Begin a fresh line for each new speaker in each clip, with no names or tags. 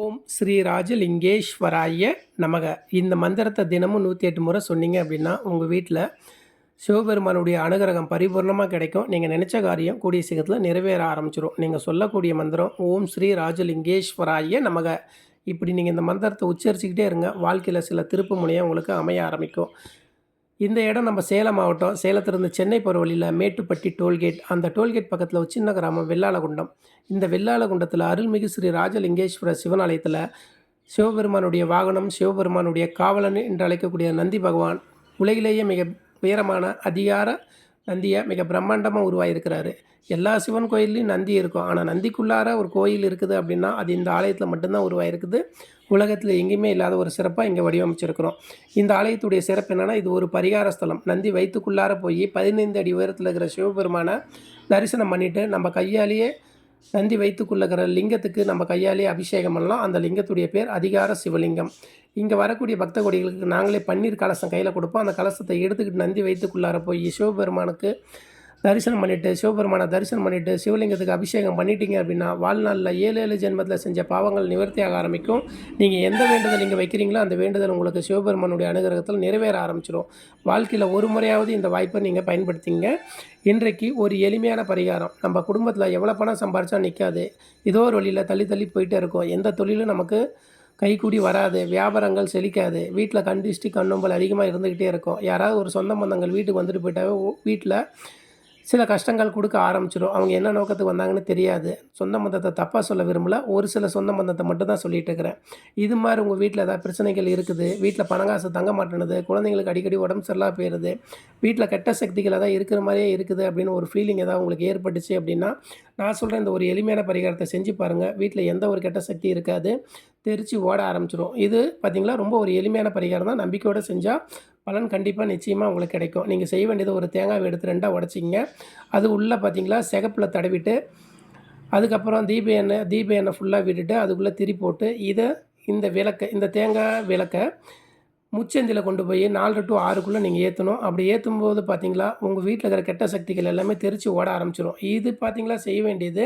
ஓம் ஸ்ரீ ராஜலிங்கேஸ்வராய நமக. இந்த மந்திரத்தை தினமும் நூற்றி எட்டு முறை சொன்னீங்க அப்படின்னா உங்கள் வீட்டில் சிவபெருமானுடைய அனுகிரகம் பரிபூர்ணமாக கிடைக்கும். நீங்கள் நினச்ச காரியம் கூடிய சீக்கிரத்தில் நிறைவேற ஆரம்பிச்சிடும் நீங்கள் சொல்லக்கூடிய மந்திரம் ஓம் ஸ்ரீ ராஜலிங்கேஸ்வராய நமக. இப்படி நீங்கள் இந்த மந்திரத்தை உச்சரிச்சுக்கிட்டே இருங்க. வாழ்க்கையில் சில திருப்பு முனையாக உங்களுக்கு அமைய ஆரம்பிக்கும். இந்த இடம் நம்ம சேலம் மாவட்டம் சேலத்திலிருந்து சென்னை போகிற வழியில் மேட்டுப்பட்டி டோல்கேட். அந்த டோல்கேட் பக்கத்தில் ஒரு சின்ன கிராமம் வெள்ளாளகுண்டம். இந்த வெள்ளாளகுண்டத்தில் அருள்மிகு ஸ்ரீ ராஜலிங்கேஸ்வர சிவனாலயத்தில் சிவபெருமானுடைய வாகனம் சிவபெருமானுடைய காவலன் என்று அழைக்கக்கூடிய நந்தி பகவான் உலகிலேயே மிக உயரமான அதிகார நந்தியை மிக பிரம்மாண்டமாக உருவாகியிருக்கிறாரு எல்லா சிவன் கோயில்லையும் நந்தி இருக்கும். ஆனால் நந்திக்குள்ளார ஒரு கோயில் இருக்குது அப்படின்னா அது இந்த ஆலயத்தில் மட்டும்தான் உருவாயிருக்குது. உலகத்தில் எங்கேயுமே இல்லாத ஒரு சிறப்பாக இங்கே வடிவமைச்சிருக்கிறோம். இந்த ஆலயத்துடைய சிறப்பு என்னென்னா இது ஒரு பரிகார ஸ்தலம். நந்தி வயிற்றுக்குள்ளார போய் பதினைந்து அடி உயரத்தில் இருக்கிற சிவபெருமானை தரிசனம் பண்ணிவிட்டு நம்ம கையாலேயே நந்தி வைத்துக்குள்ள இருக்கிற லிங்கத்துக்கு நம்ம கையாலே அபிஷேகம் பண்ணலாம். அந்த லிங்கத்துடைய பேர் அதிகார சிவலிங்கம். இங்கே வரக்கூடிய பக்த கொடிகளுக்கு நாங்களே பன்னீர் கலசம் கையில் கொடுப்போம். அந்த கலசத்தை எடுத்துக்கிட்டு நந்தி வைத்துக்குள்ளார போய் சிவபெருமானுக்கு தரிசனம் பண்ணிவிட்டு சிவபெருமானை தரிசனம் பண்ணிவிட்டு சிவலிங்கத்துக்கு அபிஷேகம் பண்ணிட்டீங்க அப்படின்னா வாழ்நாளில் ஏழு ஏழு ஜென்மத்தில் செஞ்ச பாவங்கள் நிவர்த்தியாக ஆரம்பிக்கும். நீங்கள் எந்த வேண்டுதல் நீங்கள் வைக்கிறீங்களோ அந்த வேண்டுதல் உங்களுக்கு சிவபெருமானுடைய அனுகிரகத்தில் நிறைவேற ஆரம்பிச்சிடும் வாழ்க்கையில் ஒரு முறையாவது இந்த வாய்ப்பை நீங்கள் பயன்படுத்திங்க. இன்றைக்கு ஒரு எளிமையான பரிகாரம். நம்ம குடும்பத்தில் எவ்வளோ பணம் சம்பாரிச்சா நிற்காது ஏதோ ஒரு வழியில் தள்ளி தள்ளி போயிட்டே இருக்கும். எந்த தொழிலும் நமக்கு கைக்கூடி வராது. வியாபாரங்கள் செழிக்காது. வீட்டில் கண்டிஷ்டி கண்ணொம்பல் அதிகமாக இருந்துக்கிட்டே இருக்கும். யாராவது ஒரு சொந்த பந்தங்கள் வீட்டுக்கு வந்துட்டு போயிட்டாவே வீட்டில் சில கஷ்டங்கள் கொடுக்க ஆரம்பிச்சிடும் அவங்க என்ன நோக்கத்துக்கு வந்தாங்கன்னு தெரியாது. சொந்த மந்தத்தை தப்பாக சொல்ல விரும்பல. ஒரு சில சொந்த மந்தத்தை மட்டும் தான் சொல்லிட்டு இருக்கிறேன். இது மாதிரி உங்கள் வீட்டில் ஏதாவது பிரச்சனைகள் இருக்குது? வீட்டில் பணங்காசு தங்க மாட்டேனுது குழந்தைங்களுக்கு அடிக்கடி உடம்பு சரியில்லாம போயிடுது வீட்டில் கெட்ட சக்திகள் ஏதாவது இருக்கிற மாதிரியே இருக்குது அப்படின்னு ஒரு ஃபீலிங் ஏதாவது உங்களுக்கு ஏற்பட்டுச்சு அப்படின்னா நான் சொல்கிறேன் இந்த ஒரு எளிமையான பரிகாரத்தை செஞ்சு பாருங்கள் வீட்டில் எந்த ஒரு கெட்ட சக்தி இருக்காது. தெரித்து ஓட ஆரம்பிச்சிடும் இது பார்த்திங்களா ரொம்ப ஒரு எளிமையான பரிகாரம் தான். நம்பிக்கையோடு செஞ்சால் பலன் கண்டிப்பாக நிச்சயமாக உங்களுக்கு கிடைக்கும். நீங்கள் செய்ய வேண்டியது ஒரு தேங்காய் எடுத்து ரெண்டாக உடச்சிங்க அது உள்ளே பார்த்தீங்களா சிகப்பில் தடவிட்டு அதுக்கப்புறம் தீப எண்ணெய் தீப எண்ணெய் ஃபுல்லாக விட்டுட்டு அதுக்குள்ளே திரி போட்டு இதை இந்த விளக்கை இந்த தேங்காய் விளக்கை முச்சந்தியில் கொண்டு போய் நாலு டு ஆறுக்குள்ளே நீங்கள் ஏற்றணும் அப்படி ஏற்றும் போது பார்த்தீங்களா உங்கள் வீட்டில் இருக்கிற கெட்ட சக்திகள் எல்லாமே தெரித்து ஓட ஆரம்பிச்சிடும் இது பார்த்தீங்களா செய்ய வேண்டியது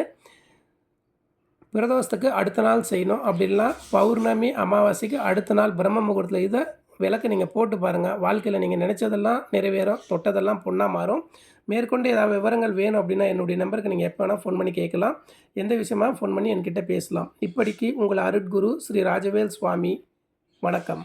பிரதோஷத்துக்கு அடுத்த நாள் செய்யணும். அப்படின்னா பௌர்ணமி அமாவாசைக்கு அடுத்த நாள் பிரம்ம முகூர்த்தத்தில் இதை விளக்கு நீங்கள் போட்டு பாருங்கள் வாழ்க்கையில் நீங்கள் நினச்சதெல்லாம் நிறைவேறும். தொட்டதெல்லாம் பொண்ணாக மாறும். மேற்கொண்டு ஏதாவது விவரங்கள் வேணும் அப்படின்னா என்னுடைய நம்பருக்கு நீங்கள் எப்போ வேணால் ஃபோன் பண்ணி கேட்கலாம். எந்த விஷயமா ஃபோன் பண்ணி என்கிட்ட பேசலாம். இப்படிக்கு உங்கள் அருட்குரு ஸ்ரீ ராஜவேல் சுவாமி. வணக்கம்.